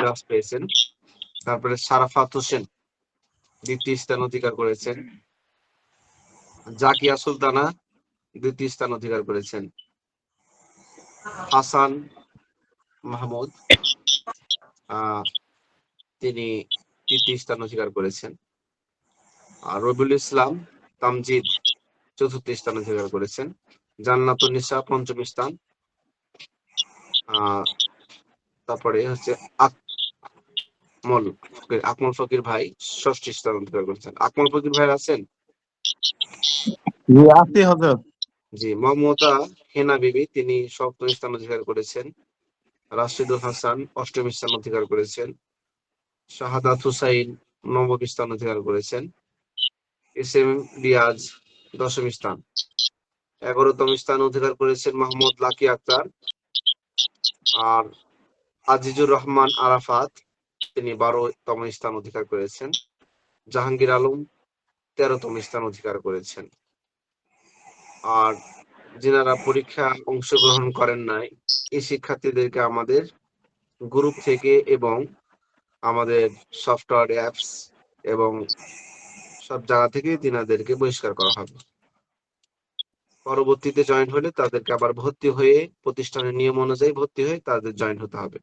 Glass পেয়েছেন। তারপরে সারাফাত হোসেন দ্বিতীয় স্থান অধিকার করেছেন। জাকিয়া সুলতানা দ্বিতীয় স্থান অধিকার করেছেন। হাসান মাহমুদ তিনি তৃতীয় স্থান অধিকার করেছেন। আর রবিউল ইসলাম তামজিদ চতুর্থ স্থান অধিকার করেছেন। জান্নাতুন নিসা পঞ্চম স্থান। তারপরে হচ্ছে আকমল ফকির আকমল ফকির ভাই ষষ্ঠ স্থান অধিকার করেছেন। আকমল ফকির ভাই আছেন? জি মমতা হেনা বিবি তিনি সপ্তম স্থান অধিকার করেছেন। রাশিদুল হাসান অষ্টম স্থান অধিকার করেছেন। শাহাদাত হুসাইন নবম স্থান অধিকার করেছেন। এস এম রিয়াজ দশম স্থান। এগারোতম স্থান অধিকার করেছেন মোহাম্মদ লাকি আক্তার। আর আজিজুর রহমান আরাফাত, তিনি বারোতম স্থান অধিকার করেছেন। জাহাঙ্গীর আলম তেরোতম স্থান অধিকার করেছেন। আর যিনারা পরীক্ষা অংশগ্রহণ করেন নাই, এই শিক্ষার্থীদেরকে আমাদের গ্রুপ থেকে এবং আমাদের সফটওয়্যার অ্যাপস এবং সব জায়গা থেকে তিনাদেরকে বহিষ্কার করা হবে। পরবর্তীতে জয়েন হলে তাদেরকে আবার ভর্তি হয়ে প্রতিষ্ঠানের নিয়ম অনুযায়ী ভর্তি হয়ে তাদের জয়েন হতে হবে।